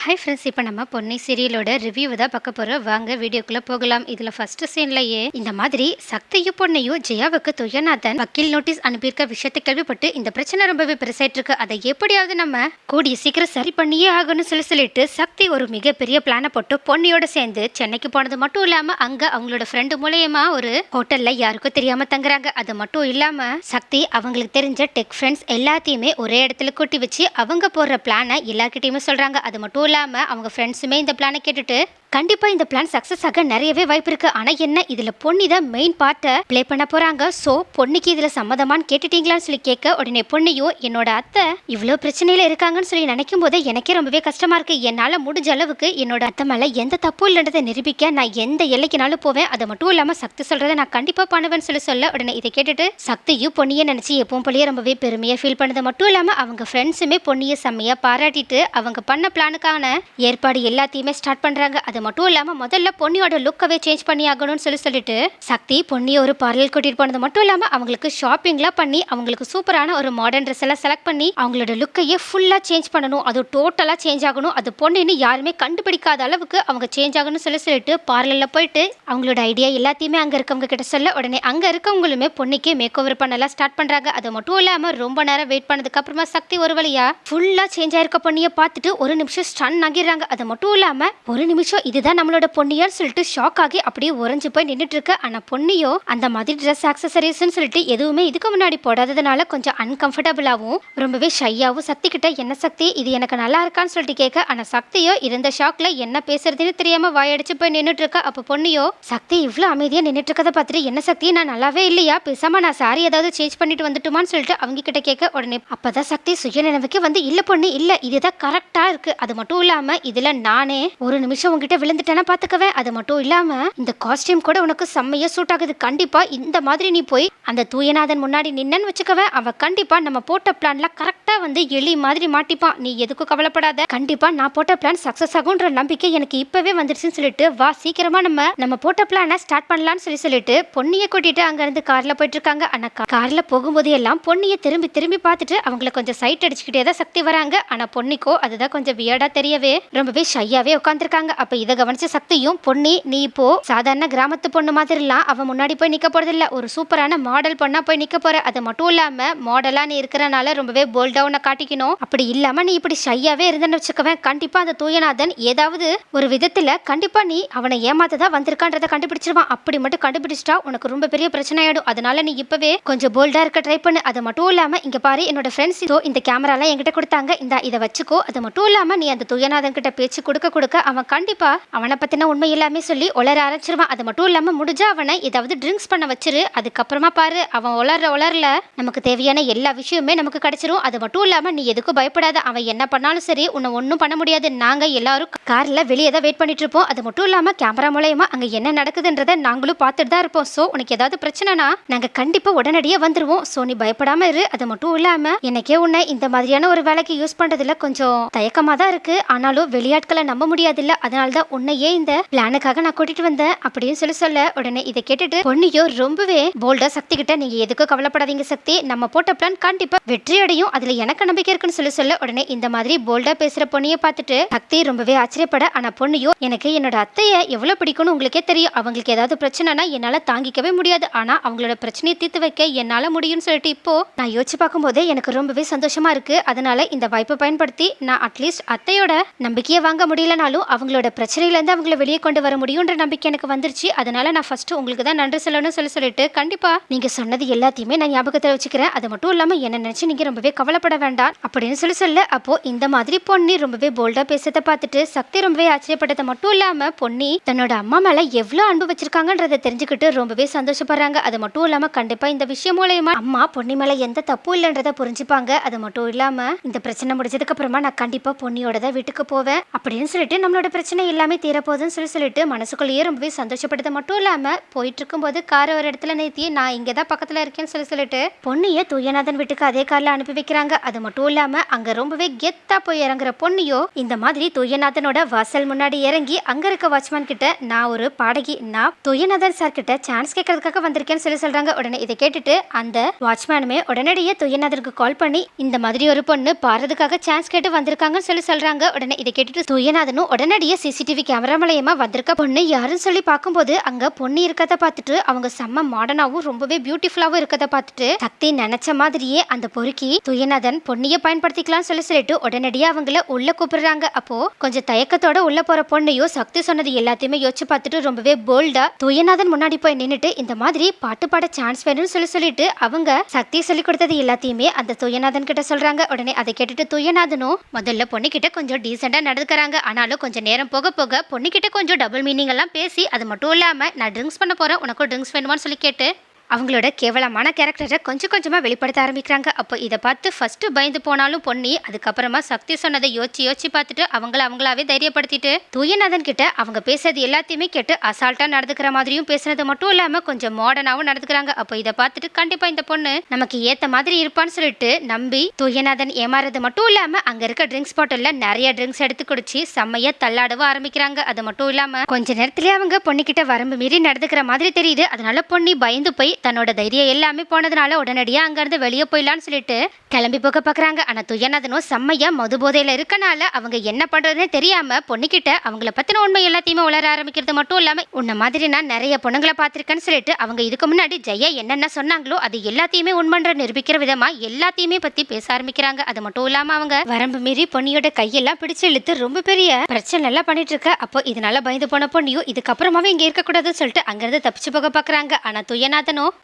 Hi friends இப்போ நம்ம பொன்னி சீரியலோட ரிவ்யூவை தான் பார்க்க போகிறோம் வாங்க வீடியோக்குள்ளே போகலாம். இதில் ஃபர்ஸ்ட் சீன்லயே இந்த மாதிரி சக்தியும் பொண்ணையும் ஜெயாவுக்கு துயநாதன் வக்கீல் நோட்டீஸ் அனுப்பியிருக்க விஷயத்தை கேள்விப்பட்டு இந்த பிரச்சனை ரொம்பவே பெருசாயிட்டு இருக்கு அதை எப்படியாவது நம்ம கூடிய சீக்கிரம் சரி பண்ணியே ஆகணும்னு சொல்லி சொல்லிட்டு சக்தி ஒரு மிகப்பெரிய பிளானை போட்டு பொன்னியோட சேர்ந்து சென்னைக்கு போனது மட்டும் இல்லாமல் அங்கே அவங்களோட ஃப்ரெண்டு மூலயமா ஒரு ஹோட்டலில் யாருக்கும் தெரியாமல் தங்குறாங்க. அது மட்டும் இல்லாமல் சக்தி அவங்களுக்கு தெரிஞ்ச டெக் ஃப்ரெண்ட்ஸ் எல்லாத்தையுமே ஒரே இடத்துல கூட்டி வச்சு அவங்க போடுற பிளானை எல்லாருக்கிட்டையுமே சொல்கிறாங்க அது மட்டும் இல்லாமல் அவங்க ஃப்ரெண்ட்ஸுமே இந்த பிளானை கேட்டுட்டு கண்டிப்பாக இந்த பிளான் சக்ஸஸ் ஆக நிறையவே வாய்ப்பு இருக்கு. ஆனால் என்ன? இதில் பொன்னி தான் மெயின் பார்ட்டை ப்ளே பண்ண போகிறாங்க ஸோ பொன்னிக்கு இதில் சம்மதமான்னு கேட்டுட்டீங்களான்னு சொல்லி கேட்க உடனே பொன்னியும் என்னோட அத்தை இவ்வளோ பிரச்சனையில் இருக்காங்கன்னு சொல்லி நினைக்கும் போது எனக்கே ரொம்பவே கஷ்டமா இருக்கு. என்னால் முடிஞ்ச அளவுக்கு என்னோட அத்தை மேலே எந்த தப்பும் இல்லைன்றதை நிரூபிக்க நான் எந்த எல்லைக்குனாலும் போவேன். அது மட்டும் இல்லாமல் சக்தி சொல்கிறத நான் கண்டிப்பாக பண்ணுவேன்னு சொல்லி சொல்ல உடனே இதை கேட்டுட்டு சக்தியும் பொன்னியை நினச்சி எப்பவும் போலயே ரொம்பவே பெருமையாக ஃபீல் பண்ணது மட்டும் இல்லாமல் அவங்க ஃப்ரெண்ட்ஸுமே பொன்னியை செம்மையாக பாராட்டிட்டு அவங்க பண்ண பிளானுக்கான ஏற்பாடு எல்லாத்தையுமே ஸ்டார்ட் பண்ணுறாங்க அது அது மட்டும் இல்லாமல் முதல்ல பொன்னியோட லுக்கவே சேஞ்ச் பண்ணி ஆகணும்னு சொல்லி சொல்லிட்டு சக்தி பொன்னியை ஒரு பார்லர் கூட்டிட்டு போனது மட்டும் இல்லாமல் அவங்களுக்கு ஷாப்பிங்லாம் பண்ணி அவங்களுக்கு சூப்பரான ஒரு மாடர்ன் ட்ரெஸ் எல்லாம் செலக்ட் பண்ணி அவங்களோட லுக்கையே ஃபுல்லாக சேஞ்ச் பண்ணணும். அது டோட்டலாக சேஞ்ச் ஆகணும். அது பொண்ணுன்னு யாருமே கண்டுபிடிக்காத அளவுக்கு அவங்க சேஞ்ச் ஆகணும்னு சொல்லி சொல்லிட்டு பார்லரில் போயிட்டு அவங்களோட ஐடியா எல்லாத்தையுமே அங்கே இருக்கவங்க கிட்ட சொல்ல உடனே அங்கே இருக்கவங்களுமே பொண்ணுக்கே மேக் ஓவர் பண்ணலாம் ஸ்டார்ட் பண்ணுறாங்க அது மட்டும் இல்லாமல் ரொம்ப நேரம் வெயிட் பண்ணதுக்கு அப்புறமா சக்தி ஒரு வழியாக ஃபுல்லாக சேஞ்ச் ஆயிருக்க பொண்ணியை பார்த்துட்டு ஒரு நிமிஷம் ஸ்டன் ஆகிடுறாங்க. அது மட்டும் இல்லாமல் ஒரு நிமிஷம் இதுதான் நம்மளோட பொன்னியான்னு சொல்லிட்டு ஷாக் ஆகி அப்படியே உறைஞ்சு போய் நின்றுட்டு இருக்கு ஆனால் பொன்னியோ அந்த மாதிரி ட்ரெஸ் ஆக்சசரிஸ்ன்னு சொல்லிட்டு எதுவுமே இதுக்கு முன்னாடி போடாததுனால கொஞ்சம் அன்கம்ஃபர்டபுளாகவும் ரொம்பவே ஷையாகவும் சக்தி கிட்ட என்ன சக்தி? இது எனக்கு நல்லா இருக்கான்னு சொல்லிட்டு கேட்க ஆனால் சக்தியோ இருந்த ஷாக்ல என்ன பேசுறதுன்னு தெரியாம வாயடிச்சு போய் நின்றுட்டு இருக்கா அப்போ பொன்னியோ சக்தி இவ்வளோ அமைதியாக நின்றுட்டு இருக்கதை பார்த்துட்டு என்ன சக்தி? நான் நல்லாவே இல்லையா? பேசாம நான் சாரி ஏதாவது சேஞ்ச் பண்ணிட்டு வந்துட்டுமான்னு சொல்லிட்டு அவங்க கிட்ட கேட்க உடனே அப்பதான் சக்தி சுய நினைவுக்கு வந்து இல்ல பொண்ணு இல்ல இதுதான் கரெக்டா இருக்கு. அது மட்டும் இல்லாம இதுல நானே ஒரு நிமிஷம் உங்ககிட்ட விழுந்துட்டேன்னா பார்த்துக்கவே அது மட்டும் இல்லாமல் இந்த காஸ்டியூம் கூட உனக்கு செம்மையாக சூட் ஆகுது. கண்டிப்பாக இந்த மாதிரி நீ போய் அந்த தூயநாதன் முன்னாடி நின்னன்னு வச்சுக்கவேன் அவள் கண்டிப்பாக நம்ம போட்ட பிளான்ல கரெக்டாக வந்து எலி மாதிரி மாட்டிப்பான் நீ எதுக்கும் கவலைப்படாத. கண்டிப்பாக நான் போட்ட பிளான் சக்ஸஸ் ஆகும்ன்ற நம்பிக்கை எனக்கு இப்போவே வந்துருச்சுன்னு சொல்லிட்டு வா சீக்கிரமாக நம்ம நம்ம போட்ட பிளானை ஸ்டார்ட் பண்ணலாம்னு சொல்லி சொல்லிட்டு பொன்னியை கூட்டிட்டு அங்கேருந்து காரில் போயிட்டு இருக்காங்க ஆனால் காரில் போகும்போது எல்லாம் பொன்னியை திரும்பி திரும்பி பார்த்துட்டு அவங்கள கொஞ்சம் சைட் அடிச்சுக்கிட்டே தான் சக்தி வராங்க. ஆனால் பொன்னிக்கோ அதுதான் கொஞ்சம் வியர்டாக தெரியவே ரொம்பவே ஷையாகவே உட்காந்துருக்காங்க அப்போ இதை கவனிச்ச சக்தியும் பொன்னி நீ இப்போ சாதாரண கிராமத்து பொண்ணு மாதிரிலாம் அவன் முன்னாடி போய் நிக்க போறது இல்ல ஒரு சூப்பரான மாடல் பொண்ணா போய் நிக்க போற. அது மட்டும் இல்லாம மாடலா நீ இருக்கிறனால ரொம்பவே போல்டா உன்னை காட்டிக்கணும். அப்படி இல்லாம நீ இப்படி ஷையாவே இருந்தேன்னு வச்சுக்கவேன். கண்டிப்பா அந்த தூயநாதன் ஏதாவது ஒரு விதத்துல கண்டிப்பா நீ அவனை ஏமாத்ததா வந்திருக்கான்றத கண்டுபிடிச்சிருவான். அப்படி மட்டும் கண்டுபிடிச்சிட்டா உனக்கு ரொம்ப பெரிய பிரச்சனை ஆயிடும் அதனால நீ இப்பவே கொஞ்சம் போல்டா இருக்க ட்ரை பண்ணு. அது மட்டும் இல்லாம இங்க பாரு என்னோட ஃப்ரெண்ட்ஸ் இதோ இந்த கேமராலாம் என்கிட்ட கொடுத்தாங்க. இந்த இதை வச்சுக்கோ. அது மட்டும் இல்லாம நீ அந்த துயநாதன் கிட்ட பேச்சு கொடுக்க கொடுக்க அவன் கண்டிப்பா அவனை பற்றின உண்மை எல்லாமே சொல்லி உளர ஆரம்பிச்சிருவான். அது மட்டும் இல்லாமல் முடிஞ்சா அவனை ஏதாவது ட்ரிங்க்ஸ் பண்ண வச்சிரு. அதுக்கப்புறமா பாரு அவன் உளர்ற உளரல நமக்கு தேவையான எல்லா விஷயமே நமக்கு கிடைச்சிரும். அது மட்டும் இல்லாமல் நீ எதுக்கும் பயப்படாத. அவன் என்ன பண்ணாலும் சரி உன்னை ஒன்றும் பண்ண முடியாது. நாங்கள் எல்லாரும் காரில் வெளியே தான் வெயிட் பண்ணிட்டு இருப்போம். அது மட்டும் இல்லாமல் கேமரா மூலயமா அங்கே என்ன நடக்குதுன்றதை நாங்களும் பார்த்துட்டு தான் இருப்போம். ஸோ உனக்கு ஏதாவது பிரச்சனைனா நாங்கள் கண்டிப்பாக உடனடியாக வந்துருவோம். ஸோ நீ பயப்படாமல் இரு. அது மட்டும் இல்லாமல் எனக்கே உன்னை இந்த மாதிரியான ஒரு வேலைக்கு யூஸ் பண்ணுறதுல கொஞ்சம் தயக்கமாக தான் இருக்குது ஆனாலும் வெளியாட்களை நம்ப முடியாதில்ல. அதனால தான் உன்னையே இந்த பிளானுக்காக நான் கூட்டிட்டு வந்தேன் அப்படின்னு சொல்லி சொல்ல. உடனே இதை கேட்டுட்டு பொன்னியோ ரொம்பவே போல்டா சக்தி கிட்ட நீங்க எதுக்கும் கவலைப்படாதீங்க சக்தி. நம்ம போட்ட பிளான் கண்டிப்பா வெற்றி அடையும். அதுல எனக்கு நம்பிக்கை இருக்குன்னு சொல்லி சொல்ல. உடனே இந்த மாதிரி போல்டா பேசுற பொண்ணியை பார்த்துட்டு சக்தி ரொம்பவே ஆச்சரியப்பட ஆனா பொண்ணியோ எனக்கு என்னோட அத்தைய எவ்வளவு பிடிக்கும்னு உங்களுக்கே தெரியும். அவங்களுக்கு ஏதாவது பிரச்சனைனா என்னால தாங்கிக்கவே முடியாது. ஆனா அவங்களோட பிரச்சனையை தீர்த்து வைக்க என்னால முடியும்னு சொல்லிட்டு இப்போ நான் யோசிச்சு பார்க்கும்போதே எனக்கு ரொம்பவே சந்தோஷமா இருக்கு. அதனால இந்த வாய்ப்பை பயன்படுத்தி நான் அட்லீஸ்ட் அத்தையோட நம்பிக்கையை வாங்க முடியலனாலும் அவங்களோட பிரச்சனை பிரச்சனையிலேருந்து அவங்கள வெளியே கொண்டு வர முடியும்ன்ற நம்பிக்கை எனக்கு வந்துருச்சு. அதனால நான் ஃபர்ஸ்ட் உங்களுக்கு தான் நன்றி சொல்லணும்னு சொல்லி சொல்லிட்டு கண்டிப்பா நீங்க சொன்னது எல்லாத்தையுமே நான் ஞாபகத்தில் வச்சுக்கிறேன். அது மட்டும் இல்லாம என்ன நினைச்சு நீங்க ரொம்பவே கவலைப்பட வேண்டாம். அப்படின்னு சொல்லி சொல்ல அப்போ இந்த மாதிரி பொன்னி ரொம்பவே போல்டா பேசுறதை பார்த்துட்டு சக்தி ரொம்பவே ஆச்சரியப்பட்டதை மட்டும் இல்லாம பொன்னி தன்னோட அம்மா மேல எவ்வளவு அன்பு வச்சிருக்காங்கன்றத தெரிஞ்சுக்கிட்டு ரொம்பவே சந்தோஷப்படுறாங்க. அது மட்டும் இல்லாம கண்டிப்பா இந்த விஷயம் மூலயமா அம்மா பொன்னி மேல எந்த தப்பும் இல்லைன்றத புரிஞ்சுப்பாங்க. அது மட்டும் இல்லாம இந்த பிரச்சனை முடிஞ்சதுக்கு அப்புறமா நான் கண்டிப்பா பொன்னியோட தான் வீட்டுக்கு போவேன் அப்படின்னு சொல்லிட்டு நம்மளோட பிரச்சனை இல்லை. எல்லாமே தீரப்போகுதுன்னு சொல்லி சொல்லிட்டு மனசுக்குள்ளேயே ரொம்பவே சந்தோஷப்படுத்த மட்டும் இல்லாமல் போயிட்டு இருக்கும்போது காரை ஒரு இடத்துல நிறுத்தி நான் இங்கே தான் பக்கத்தில் இருக்கேன்னு சொல்லி சொல்லிட்டு பொண்ணியை துயநாதன் வீட்டுக்கு அதே காரில் அனுப்பி வைக்கிறாங்க. அது மட்டும் இல்லாமல் அங்கே ரொம்பவே கெத்தாக போய் இறங்குற பொண்ணியோ இந்த மாதிரி துயநாதனோட வாசல் முன்னாடி இறங்கி அங்கே இருக்க வாட்ச்மேன் கிட்ட நான் ஒரு பாடகி நான் துயநாதன் சார் கிட்ட சான்ஸ் கேட்கறதுக்காக வந்திருக்கேன்னு சொல்லி சொல்கிறாங்க உடனே இதை கேட்டுட்டு அந்த வாட்ச்மேனுமே உடனடியே துயநாதனுக்கு கால் பண்ணி இந்த மாதிரி ஒரு பொண்ணு பாடுறதுக்காக சான்ஸ் கேட்டு வந்திருக்காங்கன்னு சொல்லி சொல்கிறாங்க உடனே இதை கேட்டுட்டு துயநாதனும் உடனடியே சிசிடிவி கேமரா மூலயமா வந்திருக்க பொண்ணு யாருன்னு சொல்லி பார்க்கும்போது அங்க பொண்ணு இருக்கத பார்த்துட்டு அவங்க செம்ம மாடர்னாவும் ரொம்பவே பியூட்டிஃபுல்லாவும் இருக்கத பார்த்துட்டு சக்தி நினைச்ச மாதிரியே அந்த பொறுக்கி துயநாதன் பொண்ணிய பயன்படுத்திக்கலாம்னு சொல்லி சொல்லிட்டு உடனடியே அவங்கள உள்ள கூப்பிடுறாங்க. அப்போ கொஞ்சம் தயக்கத்தோட உள்ள போற பொண்ணையும் சக்தி சொன்னது எல்லாத்தையுமே யோசிச்சு பார்த்துட்டு ரொம்பவே போல்டா துயநாதன் முன்னாடி போய் நின்னுட்டு இந்த மாதிரி பாட்டு பாட சான்ஸ் வேணும்னு சொல்லி சொல்லிட்டு அவங்க சக்தி சொல்லி கொடுத்தது எல்லாத்தையுமே அந்த துயநாதன் கிட்ட சொல்றாங்க. உடனே அதை கேட்டுட்டு துயநாதனும் முதல்ல பொண்ணுகிட்ட கொஞ்சம் டீசெண்டா நடந்துக்கிறாங்க. ஆனாலும் கொஞ்சம் நேரம் போக போக பொண்ணுக்கிட்ட கொஞ்சம் டபுள் மீனிங் எல்லாம் பேசி அது மட்டும் இல்லாமல் நான் ட்ரிங்க்ஸ் பண்ண போகிறேன் உனக்கும் ட்ரிங்க்ஸ் வேணுமான்னு சொல்லி கேட்டு. அவங்களோட கேவலமான கேரக்டரை கொஞ்சம் கொஞ்சமாக வெளிப்படுத்த ஆரம்பிக்கிறாங்க. அப்போ இதை பார்த்து ஃபஸ்ட்டு பயந்து போனாலும் பொன்னி அதுக்கப்புறமா சக்தி சொன்னதை யோசிச்சு யோசிச்சு பார்த்துட்டு அவங்கள அவங்களாவே தைரியப்படுத்திட்டு தூயநாதன் கிட்ட அவங்க பேசுறது எல்லாத்தையுமே கேட்டு அசால்ட்டாக நடந்துக்கிற மாதிரியும் பேசுனது மட்டும் இல்லாமல் கொஞ்சம் மாடர்னாகவும் நடந்துக்கிறாங்க. அப்போ இதை பார்த்துட்டு கண்டிப்பாக இந்த பொண்ணு நமக்கு ஏற்ற மாதிரி இருப்பான்னு சொல்லிட்டு நம்பி தூயநாதன் ஏமாறது மட்டும் இல்லாமல் அங்கே இருக்க ட்ரிங்க்ஸ் பாட்டிலில் நிறைய ட்ரிங்க்ஸ் எடுத்து குடிச்சு செம்மையாக தள்ளாடவும் ஆரம்பிக்கிறாங்க. அது மட்டும் இல்லாமல் கொஞ்ச நேரத்திலே அவங்க பொண்ணுக்கிட்ட வரம்பு மீறி நடந்துக்கிற மாதிரி தெரியுது. அதனால பொண்ணி பயந்து போய் தன்னோட தைரியம் எல்லாமே போனதுனால உடனடியாக அங்கேருந்து வெளியே போயிடலான்னு சொல்லிட்டு கிளம்பி போக பார்க்குறாங்க ஆனால் துயநாதனும் செம்மையாக மது போதையில் இருக்கனால அவங்க என்ன பண்ணுறதுனே தெரியாமல் பொண்ணுக்கிட்ட அவங்கள பற்றின உண்மை எல்லாத்தையுமே உளர ஆரம்பிக்கிறது மட்டும் இல்லாமல் உன்ன மாதிரி நான் நிறைய பொண்ணுங்களை பார்த்துருக்கேன்னு சொல்லிட்டு அவங்க இதுக்கு முன்னாடி ஜெயா என்னென்ன சொன்னாங்களோ அது எல்லாத்தையுமே உண்மன்ற நிரூபிக்கிற விதமாக எல்லாத்தையுமே பற்றி பேச ஆரம்பிக்கிறாங்க. அது மட்டும் இல்லாமல் அவங்க வரம்பு மீறி பொண்ணியோட கையெல்லாம் பிடிச்சு இழுத்து ரொம்ப பெரிய பிரச்சனை எல்லாம் பண்ணிட்டு இருக்க. அப்போ இதனால பயந்து போன பொண்ணியும் இதுக்கப்புறமாவே இங்கே இருக்கக்கூடாதுன்னு சொல்லிட்டு அங்கேருந்து தப்பிச்சு போக பார்க்குறாங்க ஆனால்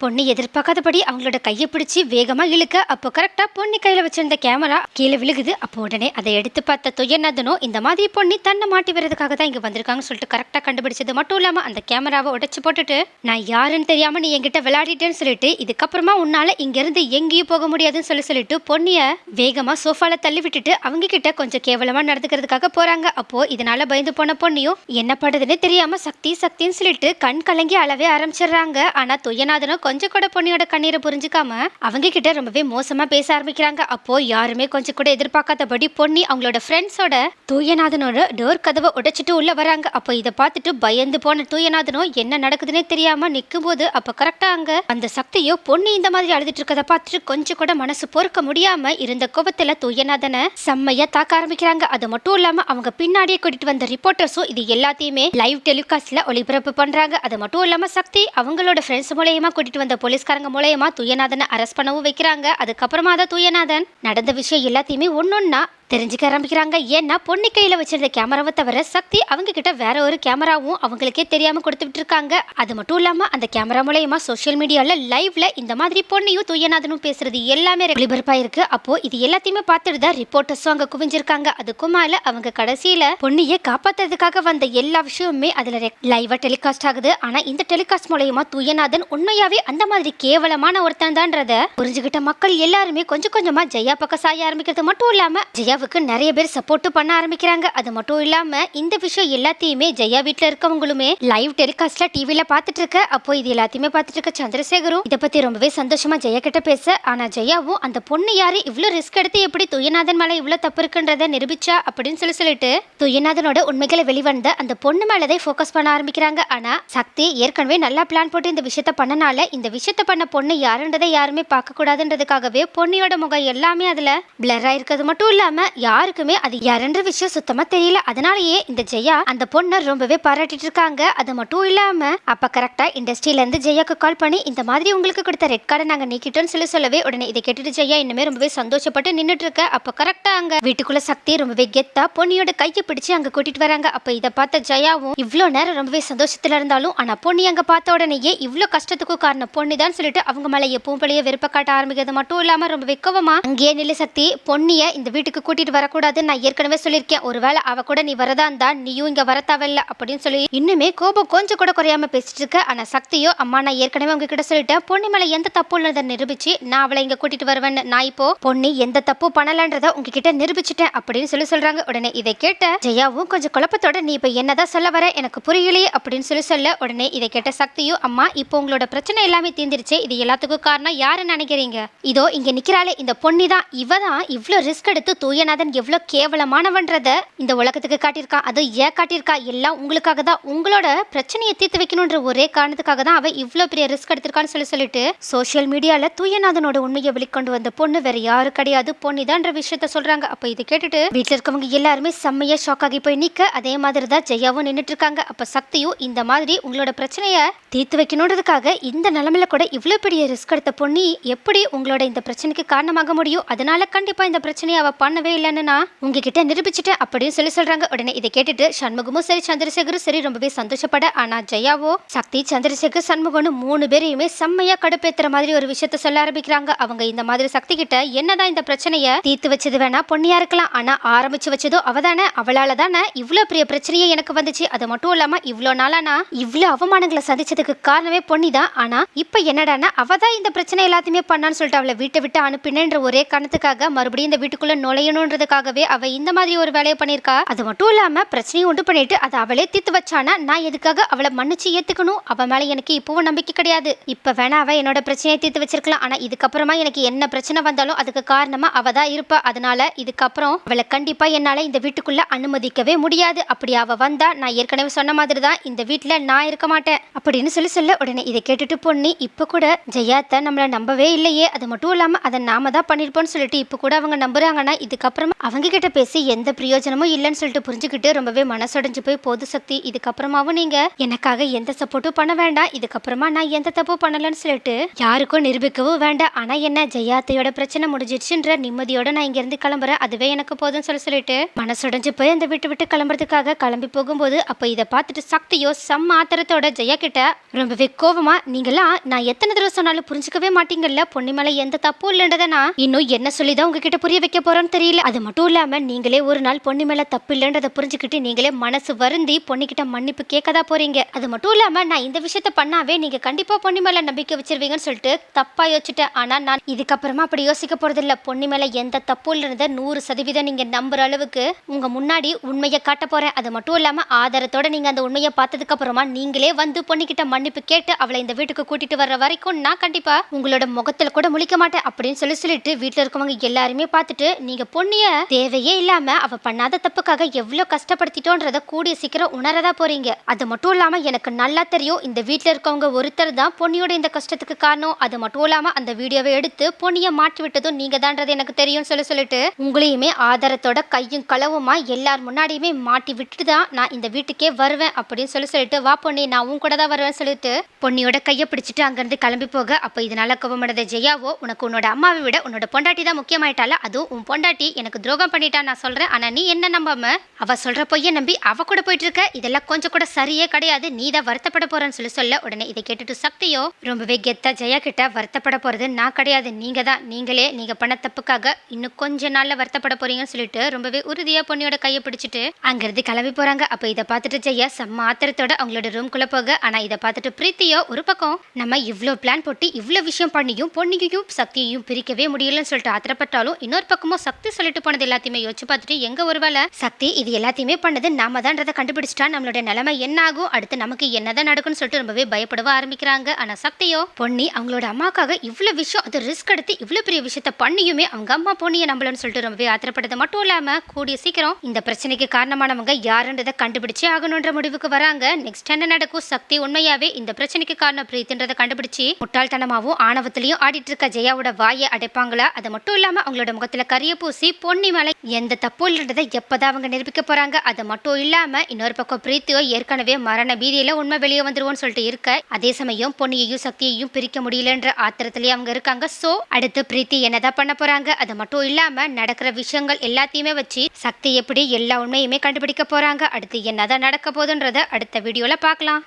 பொண்ணு எதிர்பார்க்காதபடி அவங்களோட கையை பிடிச்சி வேகமாக இழுக்க அப்போ கரெக்டாக பொண்ணு கையில் வச்சிருந்த கேமரா கீழே விழுகுது. அப்போ உடனே அதை எடுத்து பார்த்த துயநாதனோ இந்த மாதிரி பொண்ணு தன்னை மாட்டி வர்றதுக்காக தான் இங்கே வந்திருக்காங்கன்னு சொல்லிட்டு கரெக்டாக கண்டுபிடிச்சது மட்டும் இல்லாமல் அந்த கேமராவை உடைச்சு போட்டுட்டு நான் யாருன்னு தெரியாமல் நீ என்கிட்ட விளையாடிட்டேன்னு சொல்லிட்டு இதுக்கப்புறமா உன்னால் இங்கேருந்து எங்கேயும் போக முடியாதுன்னு சொல்லி சொல்லிட்டு பொண்ணியை வேகமாக சோஃபாவில் தள்ளி விட்டுட்டு அவங்க கிட்ட கொஞ்சம் கேவலமாக நடந்துக்கிறதுக்காக போகிறாங்க அப்போது இதனால் பயந்து போன பொண்ணியும் என்ன பண்றதுன்னு தெரியாமல் சக்தி சக்தின்னு சொல்லிட்டு கண் கலங்கி அளவே ஆரம்பிச்சிடுறாங்க. ஆனால் துயநாதனும் கொஞ்சம் கூட பொண்ணியோட கண்ணீரை புரிஞ்சுக்காம அவங்க கிட்ட ரொம்பவே மோசமா பேச ஆரம்பிக்கிறாங்க. அப்போ யாருமே கொஞ்சம் கூட எதிர்பார்க்காதபடி பொன்னி அவங்களோட ஃப்ரெண்ட்ஸோட தூயநாதனோட டோர் கதவை உடைச்சிட்டு உள்ள வராங்க. அப்போ இதை பார்த்துட்டு பயந்து போன தூயநாதனும் என்ன நடக்குதுன்னே தெரியாம நிற்கும் போது அப்போ கரெக்டா அங்க அந்த சக்தியோ பொன்னி இந்த மாதிரி அழுதுட்டு இருக்கதை பார்த்துட்டு கொஞ்சம் கூட மனசு பொறுக்க முடியாம இருந்த கோபத்துல தூயநாதனை செம்மையா தாக்க ஆரம்பிக்கிறாங்க. அது மட்டும் இல்லாம அவங்க பின்னாடியே கூட்டிட்டு வந்த ரிப்போர்ட்டர்ஸும் இது எல்லாத்தையுமே லைவ் டெலிகாஸ்ட்ல ஒளிபரப்பு பண்றாங்க. அது மட்டும் இல்லாம சக்தி அவங்களோட ஃப்ரெண்ட்ஸ் மூலயமா கூட்டிட்டு வந்த போலீஸ்காரங்க மூலயமா துயநாதனை அரெஸ்ட் பண்ணவும் வைக்கிறாங்க. அதுக்கப்புறமா தான் துயநாதன். நடந்த விஷயம் எல்லாத்தையுமே ஒன்னொன்னா தெரிஞ்சுக்க ஆரம்பிக்கிறாங்க. ஏன்னா பொண்ணு கையில வச்சிருந்த கேமராவை தவிர சக்தி அவங்க கிட்ட வேற ஒரு கேமராவும் அவங்களுக்கே தெரியாம கொடுத்து விட்டுருக்காங்க அது மட்டும் இல்லாம அந்த கேமரா மூலயமா சோஷியல் மீடியால லைவ்ல இந்த மாதிரி பொண்ணையும் துயநாதனும் பேசுறது எல்லாமே ஒளிபரப்பா இருக்கு அப்போ இது எல்லாத்தையுமே பார்த்துட்டு தான் ரிப்போர்ட்டர்ஸும் அங்க குவிஞ்சிருக்காங்க. அதுக்கும் மேல அவங்க கடைசியில பொண்ணையை காப்பாத்துறதுக்காக வந்த எல்லா விஷயமுமே அதுல லைவா டெலிகாஸ்ட் ஆகுது. ஆனா இந்த டெலிகாஸ்ட் மூலயமா துயநாதன் உண்மையாவே அந்த மாதிரி கேவலமான ஒருத்தன் தான்றத புரிஞ்சுக்கிட்ட மக்கள் எல்லாருமே கொஞ்சம் கொஞ்சமா ஜெயா பக்கம் சாய ஆரம்பிக்கிறது மட்டும் இல்லாம ஜெயாவுக்கு நிறைய பேர் சப்போர்ட் பண்ண ஆரம்பிக்கிறாங்க. அது மட்டும் இல்லாம இந்த விஷயம் எல்லாத்தையுமே ஜெயா வீட்டுல இருக்கவங்களுமே லைவ் டெலிகாஸ்ட்ல டிவில பாத்துட்டு இருக்க அப்போ இது எல்லாத்தையுமே பாத்துட்டு இருக்க சந்திரசேகரும். இதை பத்தி ரொம்பவே சந்தோஷமா ஜெயா கிட்ட பேச. ஆனா ஜெயாவும் அந்த பொண்ணு யாரு? இவ்வளவு ரிஸ்க் எடுத்து எப்படி துயநாதன் மேல இவ்வளவு தப்பு இருக்குன்றத நிரூபிச்சா அப்படின்னு சொல்லி சொல்லிட்டு துயநாதனோட உண்மைகளை வெளிவந்த அந்த பொண்ணு மேலதே ஃபோக்கஸ் பண்ண ஆரம்பிக்கிறாங்க. ஆனா சக்தி ஏற்கனவே நல்லா பிளான் போட்டு இந்த விஷயத்த பண்ணனால இந்த விஷயத்த பண்ண பொண்ணு யாருன்றதை யாருமே பார்க்க கூடாதுன்றதுக்காகவே பொண்ணியோட முகம் எல்லாமே அதுல பிளர் ஆயிருக்கிறது மட்டும் இல்லாம யாருக்குமே அது யாருன்ற விஷயம் சுத்தமா தெரியல. அதனாலயே இந்த ஜெயா அந்த பொண்ணை ரொம்பவே பாராட்டிட்டு இருக்காங்க. அது மட்டும் இல்லாம அப்ப கரெக்டா இண்டஸ்ட்ரியில இருந்து ஜெயாக்கு கால் பண்ணி இந்த மாதிரி உங்களுக்கு கொடுத்த ரெட் கார்டை நாங்க நீக்கிட்டோம்னு சொல்லி சொல்லவே உடனே இதை கேட்டுட்டு ஜெயா இன்னுமே ரொம்பவே சந்தோஷப்பட்டு நின்றுட்டு இருக்க. அப்ப கரெக்டா அங்க வீட்டுக்குள்ள சக்தி ரொம்பவே கெத்தா பொண்ணியோட கையை பிடிச்சு அங்க கூட்டிட்டு வராங்க. அப்ப இதை பார்த்த ஜெயாவும் இவ்வளோ நேரம் ரொம்பவே சந்தோஷத்துல இருந்தாலும் ஆனா பொண்ணி அங்க பார்த்த உடனேயே இவ்வளோ கஷ்டத்துக்கும் காரணம் பொண்ணு தான் சொல்லிட்டு அவங்க மேலே எப்பவும் போலயே வெறுப்ப காட்ட ஆரம்பிக்கிறது. மட்டும் இல்லாமல் ரொம்ப வெக்கவமா அங்கேயே நிலை சக்தி பொன்னிய இந்த வீட்டுக்கு கூட்டிட்டு வரக்கூடாதுன்னு நான் ஏற்கனவே சொல்லியிருக்கேன். ஒருவேளை அவ கூட நீ வரதா இருந்தா நீயும் இங்க வர தேவையில்ல அப்படின்னு சொல்லி இன்னுமே கோபம் கொஞ்சம் கூட குறையாம பேசிட்டு இருக்க. ஆனா சக்தியோ அம்மா நான் ஏற்கனவே உங்ககிட்ட சொல்லிட்டேன். பொன்னி மேல எந்த தப்பு உள்ளதை நிரூபிச்சு நான் அவளை இங்க கூட்டிட்டு வருவேன்னு. நான் இப்போ பொன்னி எந்த தப்பு பண்ணலன்றத உங்ககிட்ட நிரூபிச்சிட்டேன் அப்படின்னு சொல்லி சொல்றாங்க. உடனே இதை கேட்ட ஜெயாவும் கொஞ்சம் குழப்பத்தோட நீ இப்ப என்னதான் சொல்ல வர? எனக்கு புரியலையே அப்படின்னு சொல்லி சொல்ல உடனே இதை கேட்ட சக்தியும் அம்மா இப்போ உங்களோட பிரச்சனை பிரச்சனை எல்லாமே தீர்ந்துருச்சு. இது எல்லாத்துக்கும் காரணம் யாருன்னு நினைக்கிறீங்க? இதோ இங்க நிக்கிறாளே இந்த பொண்ணி தான் இவ தான் இவ்வளோ ரிஸ்க் எடுத்து தூயநாதன் எவ்வளோ கேவலமானவன்றத இந்த உலகத்துக்கு காட்டியிருக்கா. அது ஏன் காட்டியிருக்கா? எல்லாம் உங்களுக்காக தான். உங்களோட பிரச்சனையை தீர்த்து வைக்கணுன்ற ஒரே காரணத்துக்காக தான் அவ இவ்வளோ பெரிய ரிஸ்க் எடுத்திருக்கான்னு சொல்லி சொல்லிட்டு சோஷியல் மீடியால தூயநாதனோட உண்மையை வெளிக்கொண்டு வந்த பொண்ணு வேற யாரு கிடையாது. பொண்ணிதான்ற விஷயத்த சொல்றாங்க. அப்ப இதை கேட்டுட்டு வீட்டுல இருக்கவங்க எல்லாருமே செம்மையா ஷாக் ஆகி போய் நிக்க. அதே மாதிரி தான் ஜெயாவும் நின்றுட்டு இருக்காங்க. அப்ப சக்தியும் இந்த மாதிரி உங்களோட பிரச்சனையை தீர்த்து வைக்கணுன்றதுக்காக இந்த நிலமையில கூட இவ்வளோ பெரிய ரிஸ்க் எடுத்த பொண்ணி எப்படி உங்களோட இந்த பிரச்சனைக்கு காரணமாக முடியும்? அதனால கண்டிப்பா இந்த பிரச்சனையை அவ பண்ணவே இல்லைன்னா உங்ககிட்ட நிரூபிச்சுட்டு அப்படின்னு சொல்லி சொல்றாங்க. உடனே இதை கேட்டுட்டு சண்முகமும் சரி சந்திரசேகரும் சரி ரொம்பவே சந்தோஷப்பட. ஆனா ஜெயாவோ சக்தி சந்திரசேகர் சண்முகம்னு மூணு பேரையுமே செம்மையா கடுப்பேத்துற மாதிரி ஒரு விஷயத்த சொல்ல ஆரம்பிக்கிறாங்க. அவங்க இந்த மாதிரி சக்தி கிட்ட என்னதான் இந்த பிரச்சனையை தீர்த்து வச்சது வேணா பொண்ணியா இருக்கலாம். ஆனா ஆரம்பிச்சு வச்சதோ அவதானே. அவளால தானே இவ்வளவு பெரிய பிரச்சனையே எனக்கு வந்துச்சு. அது மட்டும் இல்லாம இவ்வளோ நாளா நான் இவ்வளவு அவமானங்களை சந்திச்சதுக்கு காரணமே பொண்ணி தான் ஆனா இப்ப என்னடானா அவள் தான் இந்த பிரச்சனை எல்லாத்தையுமே பண்ணான்னு சொல்லிட்டு அவளை வீட்டை விட்டு அனுப்பினேன்ற ஒரே காரணத்துக்காக மறுபடியும் இந்த வீட்டுக்குள்ள நுழையணுன்றதுக்காகவே அவ இந்த மாதிரி ஒரு வேலையை பண்ணியிருக்கா? அது மட்டும் இல்லாம பிரச்சனையை உண்டு பண்ணிட்டு அதை அவளே தீர்த்து வச்சானா நான் எதுக்காக அவளை மன்னிச்சு ஏத்துக்கணும்? அவ மேல எனக்கு இப்பவும் நம்பிக்கை கிடையாது. இப்ப வேணா அவ என்னோட பிரச்சனையை தீர்த்து வச்சிருக்கலாம். ஆனா இதுக்கப்புறமா எனக்கு என்ன பிரச்சனை வந்தாலும் அதுக்கு காரணமா அவள் தான் இருப்பா. அதனால இதுக்கப்புறம் அவளை கண்டிப்பா என்னால இந்த வீட்டுக்குள்ள அனுமதிக்கவே முடியாது. அப்படி அவ வந்தா நான் ஏற்கனவே சொன்ன மாதிரி தான் இந்த வீட்டுல நான் இருக்க மாட்டேன். அப்படின்னு சொல்லி சொல்ல உடனே இதை கேட்டுட்டு பொண்ணு இப்போ கூட ஜெயாத்த நம்மளை நம்பவே இல்லையே. அது மட்டும் இல்லாமல் அதை நாம தான் பண்ணியிருப்போம்னு சொல்லிட்டு இப்போ கூட அவங்க நம்புறாங்கன்னா இதுக்கப்புறமா அவங்க கிட்ட பேசி எந்த பிரயோஜனமும் இல்லைன்னு சொல்லிட்டு புரிஞ்சுக்கிட்டு ரொம்பவே மனசடைஞ்சு போய் போது சக்தி இதுக்கப்புறமாவும் நீங்க எனக்காக எந்த சப்போர்ட்டும் பண்ண வேண்டாம். இதுக்கப்புறமா நான் எந்த தப்பு பண்ணலன்னு சொல்லிட்டு யாருக்கும் நிரூபிக்கவும் வேண்டாம். ஆனா என்ன ஜெயாத்தையோட பிரச்சனை முடிஞ்சிருச்சுன்ற நிம்மதியோட நான் இங்க இருந்து கிளம்புறேன். அதுவே எனக்கு போதும்னு சொல்லி சொல்லிட்டு மனசுடைஞ்சு போய் அந்த வீட்டு விட்டு கிளம்புறதுக்காக கிளம்பி போகும்போது அப்ப இதை பார்த்துட்டு சக்தியோ செம்ம ஆத்திரத்தோட ஜெயா கிட்ட ரொம்பவே கோவமா இதெல்லாம் நான் எத்தனை தடவை சொன்னாலும் புரிஞ்சுக்கவே மாட்டீங்கல்ல? பொன்னி எந்த தப்பும் இல்லைன்றதை நான் இன்னும் என்ன சொல்லி தான் உங்ககிட்ட புரிய வைக்க போறோன்னு தெரியல. அது மட்டும் இல்லாம நீங்களே ஒரு நாள் பொன்னி மேல தப்பு இல்லைன்றதை புரிஞ்சுக்கிட்டு நீங்களே மனசு வருந்தி பொண்ணுகிட்ட மன்னிப்பு கேட்கதா போறீங்க. அது மட்டும் இல்லாம நான் இந்த விஷயத்த பண்ணாவே நீங்க கண்டிப்பா பொன்னி மேல நம்பிக்கை வச்சிருவீங்கன்னு சொல்லிட்டு தப்பா யோசிச்சுட்டேன். ஆனா நான் இதுக்கப்புறமா அப்படி யோசிக்க போறதில்ல. பொன்னிமலை பொன்னி எந்த தப்பு இல்லைன்றத நூறு சதவீதம் நீங்க நம்புற அளவுக்கு உங்க முன்னாடி உண்மையை காட்ட போறேன். அது மட்டும் இல்லாம ஆதாரத்தோட நீங்க அந்த உண்மையை பார்த்ததுக்கு அப்புறமா நீங்களே வந்து பொண்ணுகிட்ட மன்னிப்பு கேட்டு அவளை இந்த வீட்டுக்கு கூட்டிட்டு வர்ற வரைக்கும் நான் கண்டிப்பா உங்களோட முகத்துல கூட முழிக்க மாட்டேன் அப்படின்னு சொல்லி சொல்லிட்டு வீட்டுல இருக்கவங்க எல்லாருமே பார்த்துட்டு நீங்க பொண்ணிய தேவையே இல்லாம அவ பண்ணாத தப்புக்காக எவ்வளவு கஷ்டப்படுத்திட்டோன்றத கூடிய சீக்கிரம் உணரதா போறீங்க. அது மட்டும் இல்லாம எனக்கு நல்லா தெரியும் இந்த வீட்டுல இருக்கவங்க ஒருத்தர் தான் பொன்னியோட இந்த கஷ்டத்துக்கு காரணம். அது மட்டும் இல்லாம அந்த வீடியோவை எடுத்து பொண்ணிய மாட்டி விட்டதும் நீங்க தான்றது எனக்கு தெரியும்னு சொல்லி சொல்லிட்டு உங்களையுமே ஆதாரத்தோட கையும் களவுமா எல்லார் முன்னாடியுமே மாட்டி விட்டுட்டு தான் நான் இந்த வீட்டுக்கே வருவேன் அப்படின்னு சொல்லி சொல்லிட்டு வா பொண்ணி நான் உன் கூட தான் வருவேன் சொல்லிட்டு பொன்னியோட கையை பிடிச்சிட்டு அங்கேருந்து கிளம்பி போக அப்போ இதனால் கோபமடைந்த ஜெயாவோ உனக்கு உன்னோட அம்மாவை விட உன்னோட பொண்டாட்டி தான் முக்கியமாயிட்டால அதுவும் உன் பொண்டாட்டி எனக்கு துரோகம் பண்ணிட்டா நான் சொல்கிறேன் ஆனால் நீ என்ன நம்பாம? அவ சொல்ற பொய்யை நம்பி அவ கூட போயிட்டு இருக்க இதெல்லாம் கொஞ்சம் கூட சரியே கிடையாது. நீ தான் வருத்தப்பட போகிறேன்னு சொல்லி சொல்ல உடனே இதை கேட்டுட்டு சக்தியோ ரொம்பவே கெத்தா ஜெயா கிட்ட வருத்தப்பட போறது நான் கிடையாது. நீங்க தான். நீங்களே நீங்க பண்ண தப்புக்காக இன்னும் கொஞ்ச நாள்ல வருத்தப்பட போறீங்கன்னு சொல்லிட்டு ரொம்பவே உறுதியா பொண்ணியோட கையை பிடிச்சிட்டு அங்கிருந்து கிளம்பி போறாங்க. அப்ப இதை பார்த்துட்டு ஜெயா செம்ம ஆத்திரத்தோட அவங்களோட ரூம்குள்ளே போக ஆனா இதை பார்த்துட்டு பிரீத்தியோ ஒரு பக்கம் நம்ம இவ்வளோ பிளான் போட்டு இவ்வளோ விஷயம் பண்ணியும் பொண்ணியையும் சக்தியையும் பிரிக்கவே முடியலன்னு சொல்லிட்டு ஆத்திரப்பட்டாலும் இன்னொரு பக்கமும் சக்தி சொல்லிட்டு போனது எல்லாத்தையுமே யோசிச்சு பார்த்துட்டு எங்க ஒருவேளை சக்தி இது எல்லாத்தையுமே பண்ணது நாம தான்றதை கண்டுபிடிச்சிட்டா நம்மளோட நிலைமை என்ன ஆகும்? அடுத்து நமக்கு என்னதான் நடக்கும்னு சொல்லிட்டு ரொம்பவே பயப்படவ ஆரம்பிக்கிறாங்க. ஆனா சக்தியோ பொன்னி அவங்களோட அம்மாக்காக இவ்வளவு விஷயம் அது ரிஸ்க் எடுத்து இவ்வளோ பெரிய விஷயத்த பண்ணியுமே அவங்க அம்மா பொண்ணியை நம்மளும் சொல்லிட்டு ரொம்பவே ஆத்திரப்பட்டது மட்டும் இல்லாம கூடிய சீக்கிரம் இந்த பிரச்சனைக்கு காரணமானவங்க யாருன்றதை கண்டுபிடிச்சே ஆகணுன்ற முடிவுக்கு வராங்க. நெக்ஸ்ட் என்ன நடக்கும்? சக்தி உண்மையாவே இந்த பிரச்சனைக்கு காரணம் பிரீத்தின்றதை கண்டுபிடிச்சு முட்டாள்தனமாவும் ஆணவத்திலையும் ஆடிட்டு இருக்க ஜெயாவோட வாயை அடைப்பாங்களா? அது மட்டும் இல்லாம அவங்களோட முகத்துல கரிய பூசி பொன்னி மேல எந்த தப்பும் இல்லைன்றதை எப்பதான் அவங்க நிரூபிக்க போறாங்க? அது மட்டும் இல்லாம இன்னொரு பக்கம் பிரீத்தியோ ஏற்கனவே மரண பீதியில உண்மை வெளியே வந்துருவோம்னு சொல்லிட்டு இருக்க அதே சமயம் பொன்னியையும் சக்தியையும் பிரிக்க முடியலன்ற ஆத்திரத்திலேயே அவங்க இருக்காங்க. சோ அடுத்து பிரீத்தி என்னதான் பண்ண போறாங்க? அது மட்டும் இல்லாம நடக்கிற விஷயங்கள் எல்லாத்தையுமே வச்சு சக்தி எப்படி எல்லா உண்மையுமே கண்டுபிடிக்க போறாங்க? அடுத்து என்னதான் நடக்க போகுதுன்றத அடுத்த வீடியோல பார்க்கலாம்.